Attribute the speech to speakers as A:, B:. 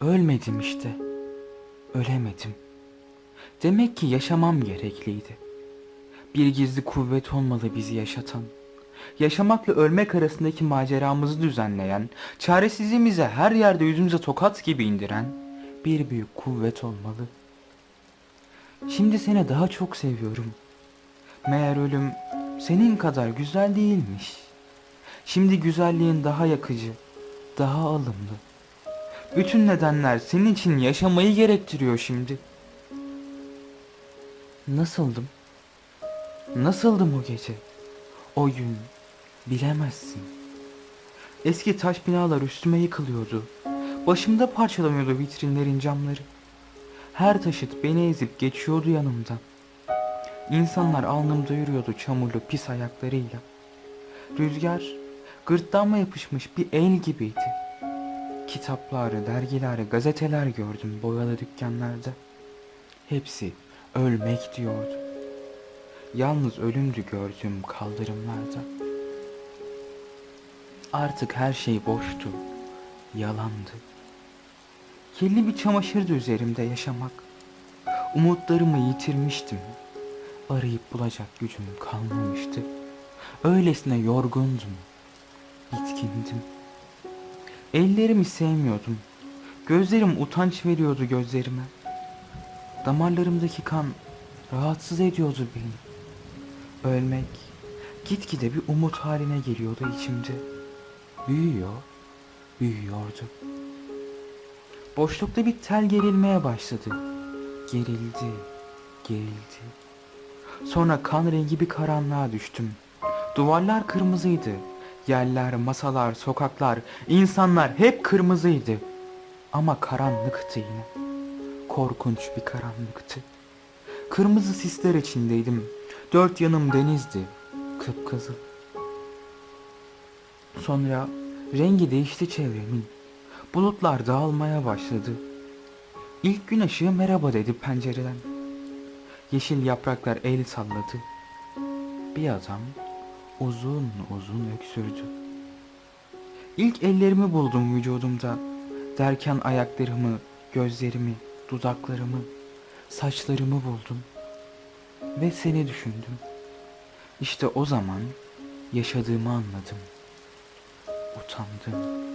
A: Ölmedim işte. Ölemedim. Demek ki yaşamam gerekliydi. Bir gizli kuvvet olmalı bizi yaşatan. Yaşamakla ölmek arasındaki maceramızı düzenleyen, çaresizliğimize her yerde yüzümüze tokat gibi indiren bir büyük kuvvet olmalı. Şimdi seni daha çok seviyorum. Meğer ölüm senin kadar güzel değilmiş. Şimdi güzelliğin daha yakıcı, daha alımlı. Bütün nedenler senin için yaşamayı gerektiriyor şimdi. Nasıldım? Nasıldım o gece? O gün bilemezsin. Eski taş binalar üstüme yıkılıyordu. Başımda parçalanıyordu vitrinlerin camları. Her taşıt beni ezip geçiyordu yanımdan. İnsanlar alnımda yürüyordu çamurlu pis ayaklarıyla. Rüzgar gırtlağıma yapışmış bir el gibiydi. Kitapları, dergileri, gazeteler gördüm boyalı dükkanlarda. Hepsi ölmek diyordu. Yalnız ölümdü gördüğüm kaldırımlarda. Artık her şey boştu, yalandı. Kirli bir çamaşırdı üzerimde yaşamak. Umutlarımı yitirmiştim. Arayıp bulacak gücüm kalmamıştı. Öylesine yorgundum, bitkindim. Ellerimi sevmiyordum. Gözlerim utanç veriyordu gözlerime. Damarlarımdaki kan rahatsız ediyordu beni. Ölmek gitgide bir umut haline geliyordu içimde. Büyüyor, büyüyordu. Boşlukta bir tel gerilmeye başladı. Gerildi, gerildi. Sonra kan rengi bir karanlığa düştüm. Duvarlar kırmızıydı. Yerler, masalar, sokaklar, insanlar hep kırmızıydı. Ama karanlıktı yine. Korkunç bir karanlıktı. Kırmızı sisler içindeydim. Dört yanım denizdi. Kıpkızıl. Sonra rengi değişti çevremin. Bulutlar dağılmaya başladı. İlk gün ışığı merhaba dedi pencereden. Yeşil yapraklar el salladı. Bir adam uzun uzun öksürdü. İlk ellerimi buldum vücudumda. Derken ayaklarımı, gözlerimi, dudaklarımı, saçlarımı buldum. Ve seni düşündüm. İşte o zaman yaşadığımı anladım. Utandım.